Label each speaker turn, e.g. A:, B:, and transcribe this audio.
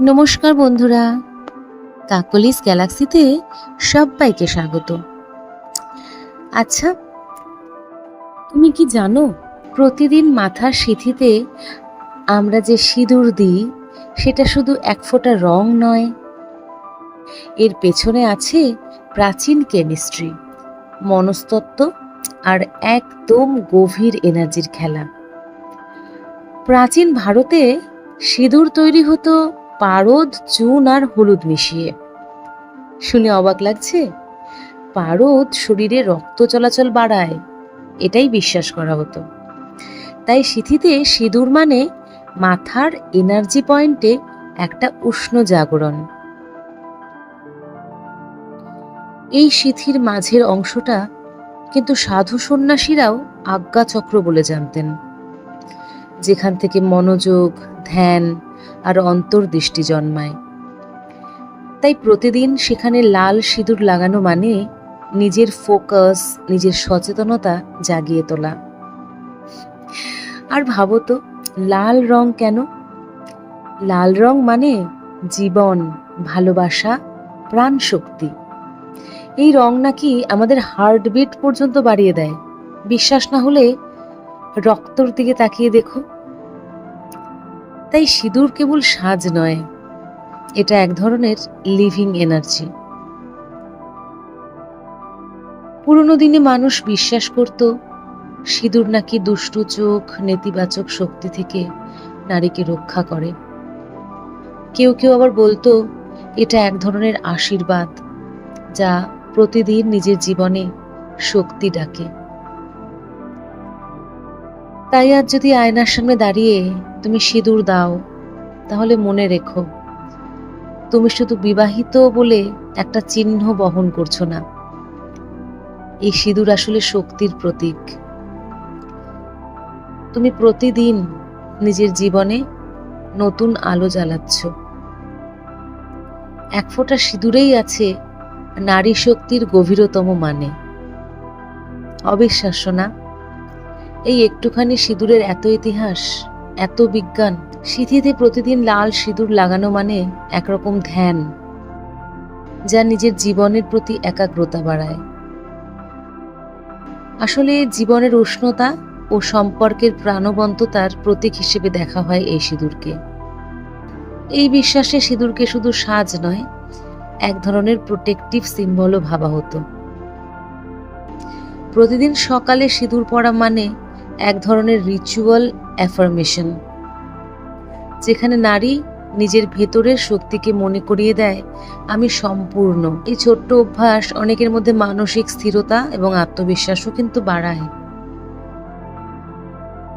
A: নমস্কার বন্ধুরা। কাকলিস গ্যালাক্সিতে সবাইকে স্বাগত। আচ্ছা তুমি কি জানো, প্রতিদিন মাথার সিথিতে আমরা যে সিঁদুর দিই, সেটা শুধু এক ফোঁটা রং নয়। এর পেছনে আছে প্রাচীন কেমিস্ট্রি, মনস্তত্ত্ব আর একদম গভীর এনার্জির খেলা। প্রাচীন ভারতে সিঁদুর তৈরি হতো পারদ, চুন আর হলুদ মিশিয়ে। শুনে অবাক লাগছে, পারদ শরীরে রক্ত চলাচল বাড়ায়, এটাই বিশ্বাস করা হতো। তাই সিথিতে সিঁদুর মানে মাথার এনার্জি পয়েন্টে একটা উষ্ণ জাগরণ। এই সিথির মাঝের অংশটা কিন্তু সাধু সন্ন্যাসীরাও আজ্ঞাচক্র বলে জানতেন। যেখান থেকে মনোযোগ, ধ্যান আর অন্তর্দৃষ্টি জন্মায়। তাই প্রতিদিন সেখানে লাল সিঁদুর লাগানো মানে নিজের ফোকাস, নিজের সচেতনতা জাগিয়ে তোলা। আর ভাবো তো, লাল রং কেন? লাল রং মানে জীবন, ভালোবাসা প্রাণ শক্তি এই রং নাকি আমাদের হার্টবিট পর্যন্ত বাড়িয়ে দেয়। বিশ্বাস না হলে রক্তর দিকে তাকিয়ে দেখো। তাই সিঁদুর কেবল সাজ নয়, এটা এক ধরনের লিভিং এনার্জি পুরনো দিনে মানুষ বিশ্বাস করত, সিঁদুর নাকি দুষ্টু চোখ, নেতিবাচক শক্তি থেকে নারীকে রক্ষা করে। কেউ কেউ আবার বলতো, এটা এক ধরনের আশীর্বাদ, যা প্রতিদিন নিজের জীবনে শক্তি ডাকে। তাই আজ যদি আয়নার সামনে দাঁড়িয়ে তুমি সিঁদুর দাও, তাহলে মনে রেখো, তুমি শুধু বিবাহিত বলে একটা চিহ্ন বহন করছ না। এই সিঁদুর আসলে শক্তির প্রতীক। তুমি প্রতিদিন নিজের জীবনে নতুন আলো জ্বালাচ্ছ। এক ফোঁটা সিঁদুরেই আছে নারী শক্তির গভীরতম মানে। অবিশ্বাস্য না? এই একটুখানি সিঁদুরের এত ইতিহাস, এত বিজ্ঞান, সিঁথিতে প্রতিদিন লাল সিঁদুর লাগানো মানে একরকম ধ্যান, যা নিজের জীবনের প্রতি একাগ্রতা বাড়ায়। আসলে জীবনের উষ্ণতা ও সম্পর্কের প্রাণবন্ততার প্রতীক হিসেবে দেখা হয় এই সিঁদুরকে। এই বিশ্বাসে সিঁদুরকে শুধু সাজ নয়, এক ধরনের প্রোটেকটিভ সিম্বলও ভাবা হতো। প্রতিদিন সকালে সিঁদুর পরা মানে এক ধরনের রিচুয়াল অ্যাফার্মেশন যেখানে নারী নিজের ভেতরের শক্তিকে মনে করিয়ে দেয়, আমি সম্পূর্ণ। এই ছোট্ট অভ্যাস অনেকের মধ্যে মানসিক স্থিরতা এবং আত্মবিশ্বাসও কিন্তু বাড়ায়।